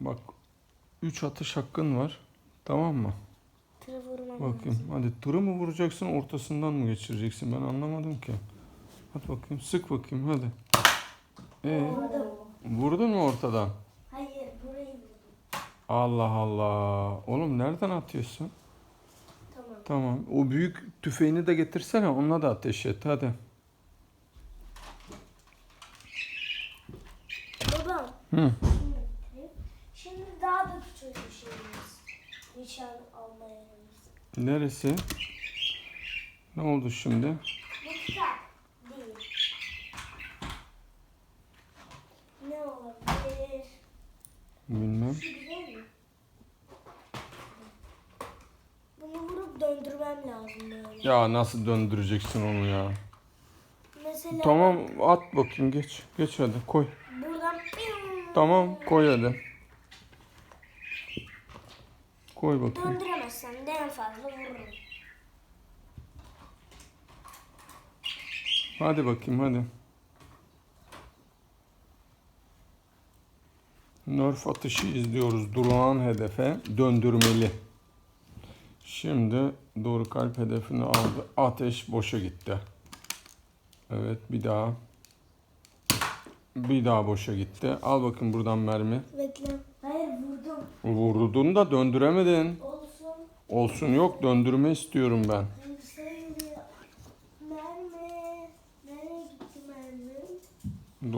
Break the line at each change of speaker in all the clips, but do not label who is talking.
Bak 3 atış hakkın var. Tamam mı?
Tırı vurmam
Bakayım. Hadi tırı mı vuracaksın ortasından mı geçireceksin? Ben anlamadım ki. Hadi bakayım. Sık bakayım hadi. Ee, vurdun mu ortadan?
Hayır burayı vurdum.
Allah Allah. Oğlum nereden atıyorsun?
Tamam.
Tamam. O büyük tüfeğini de getirsene. Onunla da ateş et. Hadi.
Babam.
Hı.
Şimdi, şimdi daha da küçük bir şeyimiz. Nişan.
Neresi? Ne oldu şimdi?
Bu kitap değil. Ne olabilir?
Bilmem.
Şu güzel mi? Bunu vurup döndürmem lazım böyle.
Ya nasıl döndüreceksin onu ya?
Mesela
Tamam at bakayım geç. Geç hadi koy.
buradan
Tamam koy hadi. Koy bakayım.
döndüremezsem de en fazla vururum.
Hadi bakayım hadi. Nerf atışı izliyoruz. Durağan hedefe döndürmeli. Şimdi doğru kalp hedefini aldı. Ateş boşa gitti. Evet bir daha. Bir daha boşa gitti. Al bakayım buradan mermi.
Bekle. Hayır vurdum.
Vurdun da döndüremedin.
Olsun.
Olsun yok döndürme istiyorum ben.
Mermi. Nereye gitti mermi?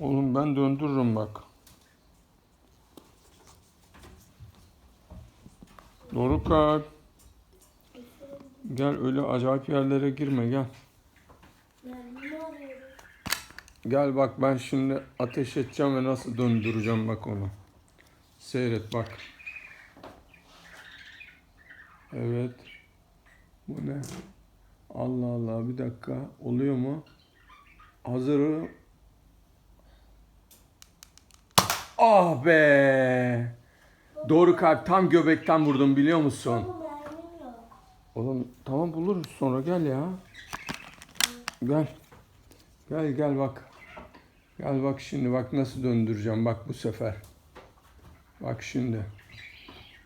Oğlum ben döndürürüm bak. Doğru kalp. Gel öyle acayip yerlere girme gel.
Mermi.
Gel bak ben şimdi ateş edeceğim ve nasıl döndüreceğim bak onu. Seyret bak. Evet. Bu ne? Allah Allah bir dakika. Oluyor mu? Hazırı. Ah be. Doğru kalp tam göbekten vurdum biliyor musun? Oğlum tamam buluruz sonra gel ya. Gel. Gel gel bak. Gel bak şimdi bak nasıl döndüreceğim bak bu sefer. Bak şimdi.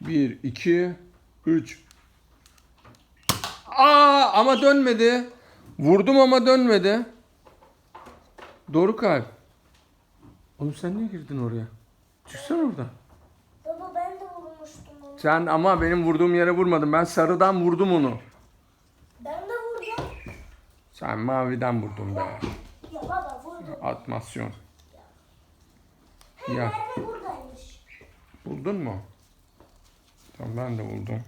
Bir, iki, üç. Aa ama dönmedi. Vurdum ama dönmedi. Doğru kalp. Oğlum sen niye girdin oraya? Çıksana oradan.
Baba ben de vurmuştum onu.
Sen ama benim vurduğum yere vurmadın. Ben sarıdan vurdum onu.
Ben de vurdum.
Sen maviden vurdun be. Atmasyon. Ya. Buldun mu? Tamam ben de buldum.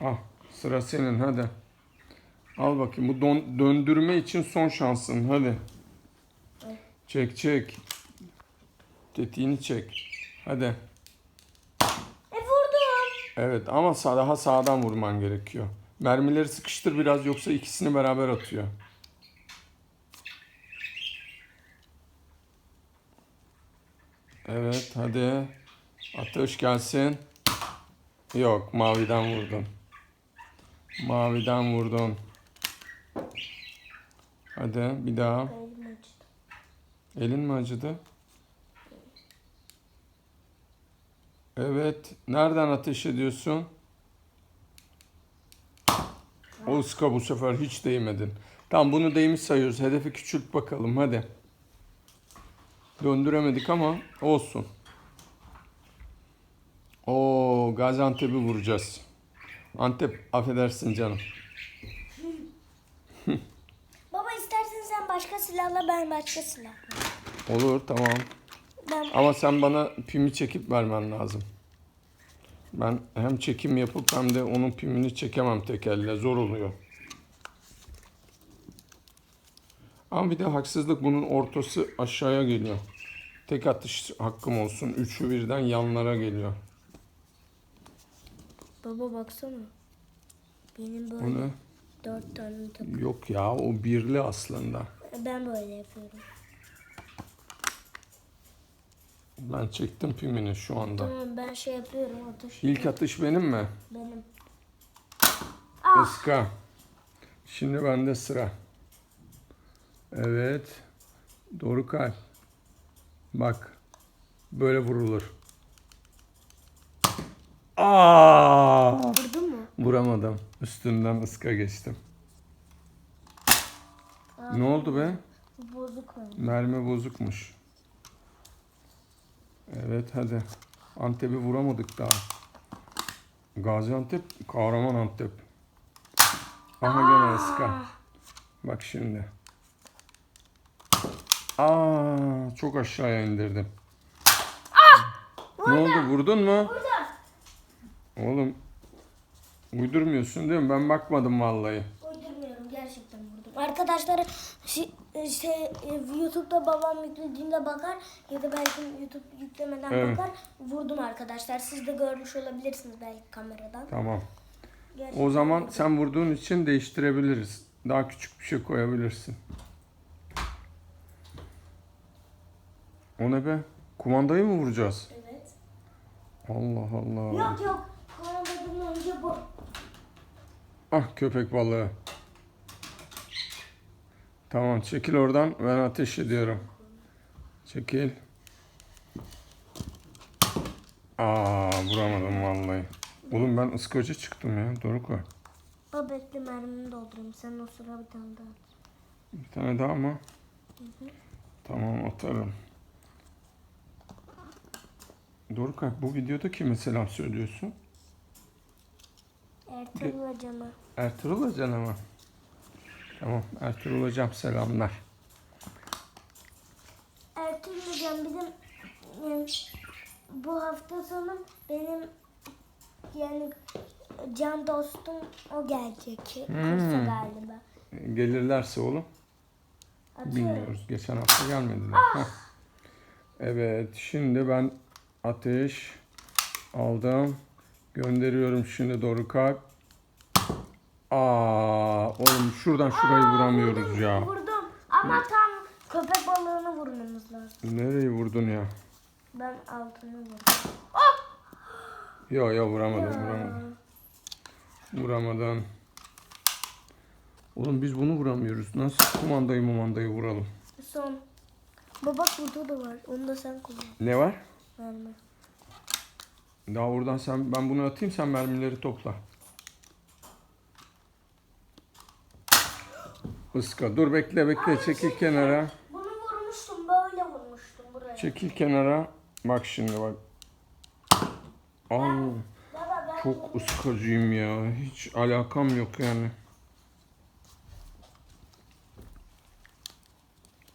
Al sıra senin hadi. Al bakayım bu don- döndürme için son şansın hadi. Çek çek. Tetiğini çek. Hadi.
E vurdum.
Evet ama daha sağdan vurman gerekiyor. Mermileri sıkıştır biraz yoksa ikisini beraber atıyor. Evet hadi. Atış gelsin. Yok maviden vurdun. Maviden vurdun. Hadi bir daha. Elin mi acıdı? Evet. Nereden ateş ediyorsun? Oska bu sefer hiç değmedin. Tamam bunu değmiş sayıyoruz. Hedefi küçült bakalım hadi. Döndüremedik ama olsun. Oo Gaziantep'i vuracağız. Antep affedersin canım.
Baba istersen sen başka silahla ben başka silah.
Olur tamam.
Ben
Ama sen bana pimi çekip vermen lazım. Ben hem çekim yapıp hem de onun pimini çekemem tek elle. Zor oluyor. Ama bir de haksızlık bunun ortası aşağıya geliyor. Tek atış hakkım olsun. Üçü birden yanlara geliyor.
Baba baksana. Benim
O
böyle
ne?
dört tane takım.
Yok ya o birli aslında.
Ben böyle yapıyorum.
Ben çektim pimini şu anda.
Tamam ben şey yapıyorum atış.
İlk atış benim mi?
Benim. Ah
Iska. Şimdi bende sıra. Evet. Doğru kalp. Bak. Böyle vurulur. Aa!
Vurdun mu?
Vuramadım. Üstünden ıska geçtim. Ne oldu be?
Bozuk oldu.
Mermi bozukmuş. Evet hadi. Antep'i vuramadık daha. Gaziantep, kahraman Antep. Aha gene ıska. Bak şimdi. Aa, çok aşağıya indirdim. ne oldu vurdun mu?
Burada.
Oğlum uydurmuyorsun değil mi? Ben bakmadım vallahi.
Uydurmuyorum gerçekten vurdum. Arkadaşlar şey, şey, e, YouTube'da babam yüklediğinde bakar ya da belki YouTube yüklemeden
Evet.
bakar. Vurdum arkadaşlar. Siz de görmüş olabilirsiniz belki kameradan.
Tamam.
Gerçekten
O zaman
vurdum.
sen vurduğun için değiştirebiliriz. Daha küçük bir şey koyabilirsin. O ne be? Kumandayı mı vuracağız?
Evet.
Allah Allah.
Yok yok. Koronadan önce bu.
Ah köpek balığı. Tamam çekil oradan ben ateş ediyorum. Çekil. Aa vuramadım vallahi. Oğlum ben ıskacı çıktım ya. Doruk var.
O bekle mermimi doldurayım. Sen o sıra bir tane daha. at.
Bir tane daha mı? Tamam atarım. Doruk abi, bu videoda kime selam söylüyorsun?
Ertuğrul hocama.
Ertuğrul Hoca'na mı? Tamam Ertuğrul Hocam selamlar.
Ertuğrul hocam bizim yani, bu hafta sonu benim yani can dostum o gelecek. Kursa galiba.
Gelirlerse oğlum.
Atıyorum.
Bilmiyoruz. Geçen hafta gelmediler. Heh. Evet. Şimdi ben ateş aldım. Gönderiyorum şimdi Doruk abi. Aa, oğlum şuradan şurayı vuramıyoruz
Vurdum,
ya.
Vurdum ama tam köpek balığını vurmamız lazım.
Nereyi vurdun ya?
Ben altını vurdum.
Yo yo vuramadım vuramadım. Vuramadan. Oğlum biz bunu vuramıyoruz. Nasıl kumandayı mumandayı vuralım?
Son. Baba burada da var. Onu da sen kullan.
Ne var?
Verme.
Daha oradan sen ben bunu atayım sen mermileri topla. Iska dur bekle bekle çekil kenara.
Bunu vurmuştum. Böyle vurmuştum buraya.
Çekil kenara. Bak şimdi bak. Aa, çok ıskacıyım ya. Hiç alakam yok yani.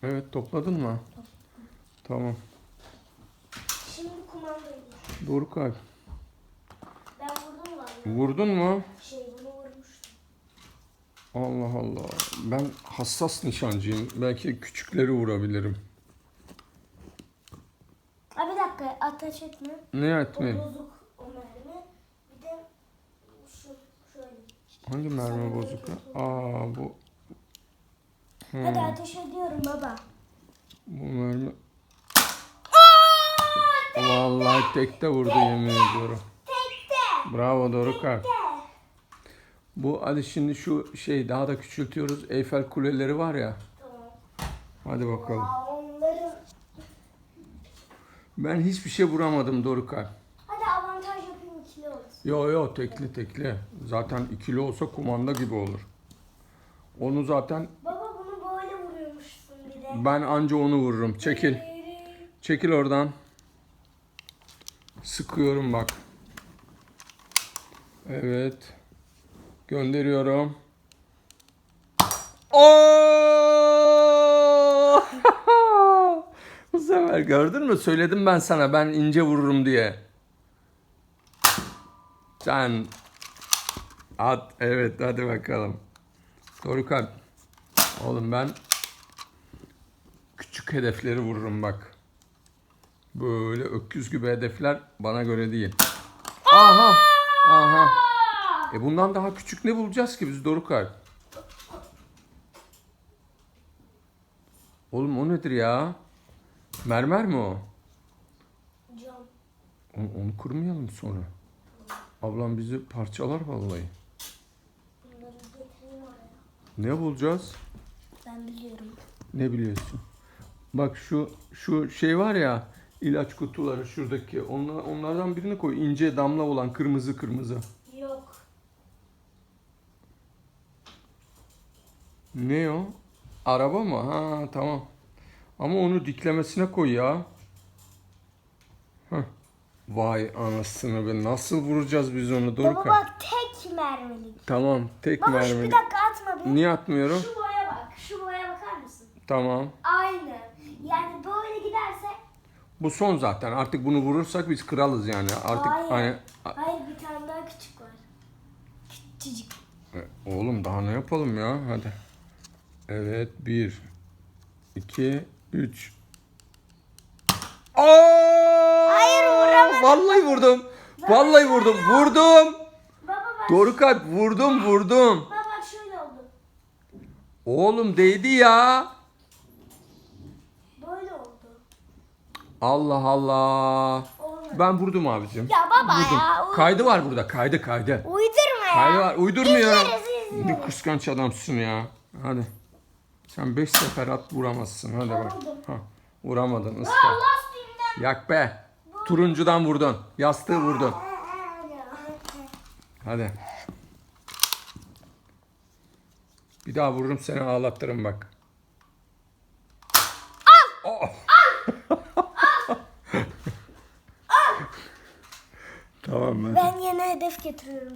Evet topladın mı? Tamam.
Vur.
Doğru kalp.
Ben vurdum valla.
Vurdun mu?
Şey bunu vurmuştum.
Allah Allah. Ben hassas nişancıyım. Belki küçükleri vurabilirim.
Aa, bir dakika ateş etme.
Ne
O
etmeyeyim?
bozuk o mermi. Bir de şu şöyle.
Hangi mermi bozuk? Aa bu. Hmm,
Hadi ateş ediyorum baba.
bu mermi. Vallahi tekte vurdu yemin ediyorum.
Tekte.
Bravo Dorukar. Bu hadi şimdi şu şey daha da küçültüyoruz. Eyfel kuleleri var ya.
Tamam.
Hadi bakalım. Ben hiçbir şey vuramadım Dorukar.
Hadi avantaj yapayım ikili olsun.
Yo yo tekli tekli. Zaten ikili olsa kumanda gibi olur. Onu zaten
Baba bunu böyle vuruyormuşsun bir de.
ben anca onu vururum. Çekil. Çekil oradan. Sıkıyorum bak. Evet. Gönderiyorum. Oo! Bu sefer gördün mü? Söyledim ben sana ben ince vururum diye. Sen at. Evet hadi bakalım. Doğru kalp. Oğlum ben küçük hedefleri vururum bak. Böyle öküz gibi hedefler bana göre değil. Aha. Aha. E bundan daha küçük ne bulacağız ki biz Doruk Alp? Oğlum o nedir ya? Mermer mi o?
Cam.
Onu, onu kırmayalım sonra. Ablam bizi parçalar vallahi. Ne bulacağız?
Ben biliyorum.
Ne biliyorsun? Bak şu şu şey var ya ilaç kutuları şuradaki. Onlar, onlardan birini koy. ince damla olan kırmızı kırmızı.
Yok.
Ne o? Araba mı? Ha tamam. Ama onu diklemesine koy ya. Heh. Vay anasını be nasıl vuracağız biz onu
Baba
Dorukay?
bak tek mermilik.
Tamam tek
Baba şu bir dakika atma bir.
Niye atmıyorum?
Şu boya bak. Şu boya bakar mısın?
Tamam.
Aynı.
Bu son zaten. Artık bunu vurursak biz kralız yani. Artık
Hayır.
hani
Hayır bir tane daha küçük var. Küçücük.
E, Oğlum daha ne yapalım ya? Hadi. Evet. Bir. iki, Üç. Aa!
Hayır, vuramadım.
Vallahi vurdum. Vallahi vurdum. Vurdum.
Baba bak.
Doğru kalp. Vurdum vurdum.
Baba bak şöyle oldu.
Oğlum değdi ya.
Böyle oldu.
Allah Allah. Ben vurdum abicim.
Ya baba
Vurdum.
ya. uy-
Kaydı var burada. Kaydı kaydı.
Uydurma ya.
Kaydı var. Uydurmuyor.
İzleriz, izleriz.
Ne kıskanç adamsın ya. Hadi. Sen beş sefer at vuramazsın. Hadi bak. Ha, vuramadın.
Aa, lastiğimden.
Yak be. Turuncudan vurdun. Yastığı vurdun. Hadi. Bir daha vururum seni ağlatırım bak. Al! Tamam ben.
Ben yeni hedef getiriyorum.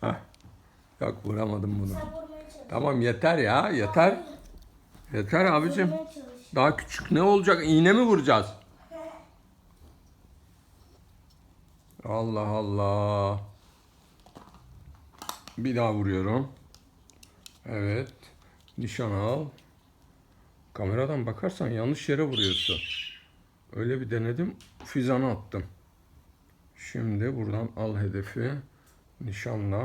Hah. Yok vuramadım bunu.
Sen vurmaya çalış.
Tamam yeter ya yeter. Yeter abicim.
Vurmaya çalış.
Daha küçük ne olacak? İğne mi vuracağız? Allah Allah. Bir daha vuruyorum. Evet. Nişan al. Kameradan bakarsan yanlış yere vuruyorsun. Öyle bir denedim. Fizanı attım. Şimdi buradan al hedefi. Nişanla.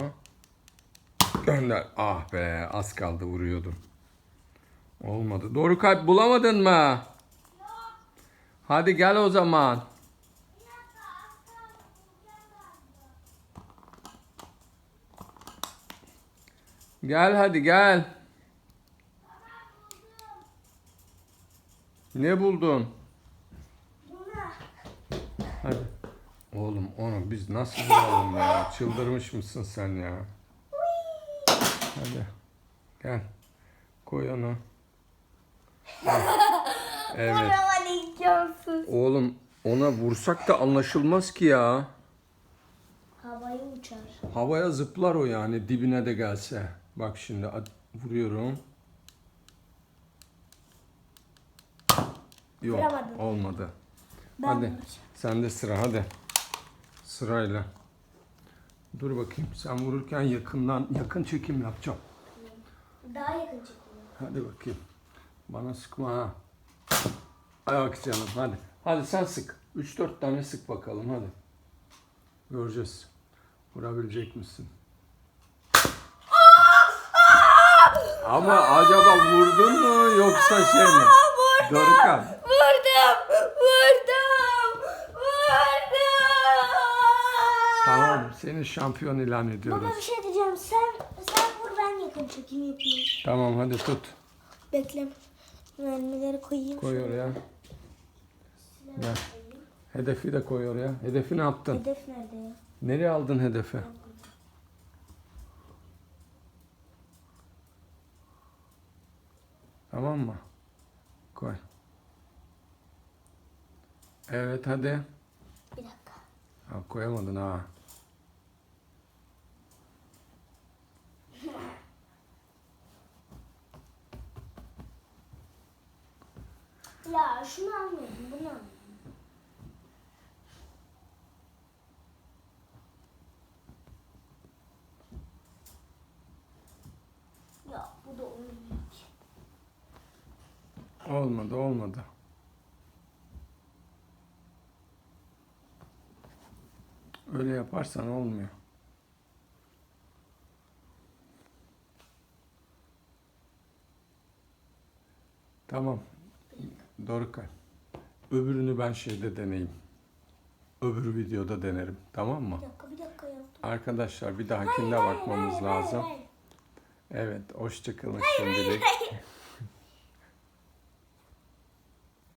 Gönder. Ah be az kaldı vuruyordum. Olmadı. Doğru kalp bulamadın mı? Hadi gel o zaman. Gel hadi gel. Ne buldun? Hadi. Oğlum onu biz nasıl bulalım ya? Çıldırmış mısın sen ya? Hadi. Gel. Koy onu. Evet. Oğlum ona vursak da anlaşılmaz ki ya.
Havaya uçar.
Havaya zıplar o yani dibine de gelse. Bak şimdi vuruyorum. Yok olmadı.
Ben
hadi
vuracağım.
sende sıra hadi. Sırayla. Dur bakayım sen vururken yakından yakın çekim yapacağım.
Daha yakın çekiyor.
Hadi bakayım. Bana sıkma ha. Ayak canım hadi. Hadi sen sık. 3-4 tane sık bakalım hadi. Göreceğiz. Vurabilecek misin? Ama acaba vurdun mu yoksa şey mi? Dorukhan.
Vurdum! Vurdum! Vurdum!
Tamam seni şampiyon ilan ediyoruz.
Baba bir şey diyeceğim. Sen sen vur ben yakın çekim yapayım.
Tamam hadi tut.
Bekle. Mermileri koyayım.
Koy oraya. Gel. Hedefi de koy oraya. Hedefi ne yaptın?
Hedef nerede ya?
Nereye aldın hedefi? Tamam mı? Koy. Evet hadi.
Bir dakika.
Ha, koyamadın ha.
Ya şunu almayalım. Bunu alalım. Ya bu da olmayacak.
Olmadı olmadı. Öyle yaparsan olmuyor. Tamam. Dorukay. Öbürünü ben şeyde deneyeyim. Öbür videoda denerim. Tamam mı?
Bir dakika bir dakika yaptım.
Arkadaşlar bir dahakinde
Hayır, hayır,
bakmamız
hayır, hayır,
lazım.
hayır.
Evet, hoşçakalın şimdilik.
Hayır.